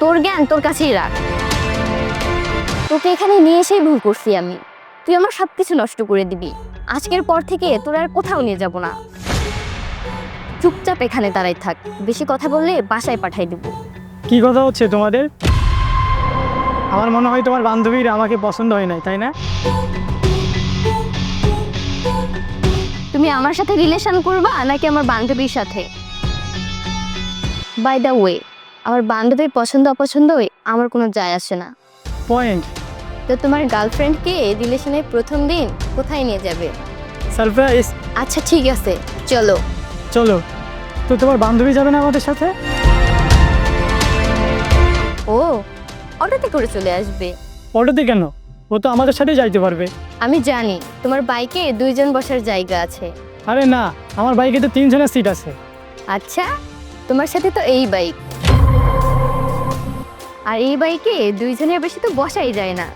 তোর জ্ঞান তোর কাছেই রাখ। তোকে এখানে নিয়ে এসেই ভুল করছি আমি। তুই আমার সব কিছু নষ্ট করে দিবি। আজকের পর থেকে তোর আর কোথাও নিয়ে যাব না। চুপচাপ এখানে দাঁড়াই থাক। বেশি কথা বললে বাসায় পাঠাই দিব। কি কথা হচ্ছে তোমাদের? আমার মনে হয় তোমার বান্ধবীর আমাকে পছন্দ হয় নাই তাই না? তুমি আমার সাথে রিলেশন করবা নাকি আমার বান্ধবীর সাথে? বাই দ্য ওয়ে আমার বান্ধবীর পছন্দ অপছন্দই আমার কোনো যায় আসে না। পয়েন্ট তো তোমার গার্লফ্রেন্ডকে রিলেশনের প্রথম দিন কোথায় নিয়ে যাবে? সারপ্রাইজ আচ্ছা ঠিক আছে চলো। চলো। তো তোমার বান্ধবী যাবে না আমাদের সাথে? ও অটোতে করে চলে আসবে। অটোতে কেন? ও তো আমাদের সাথে যাইতে পারবে। আমি জানি তোমার বাইকে দুইজন বসার জায়গা আছে। আরে না আমার বাইকে তো তিনজনের সিট আছে। আচ্ছা তোমার সাথে তো এই বাইক আর এই বাইকে দুইজনের বেশি তো বসাই যায় না।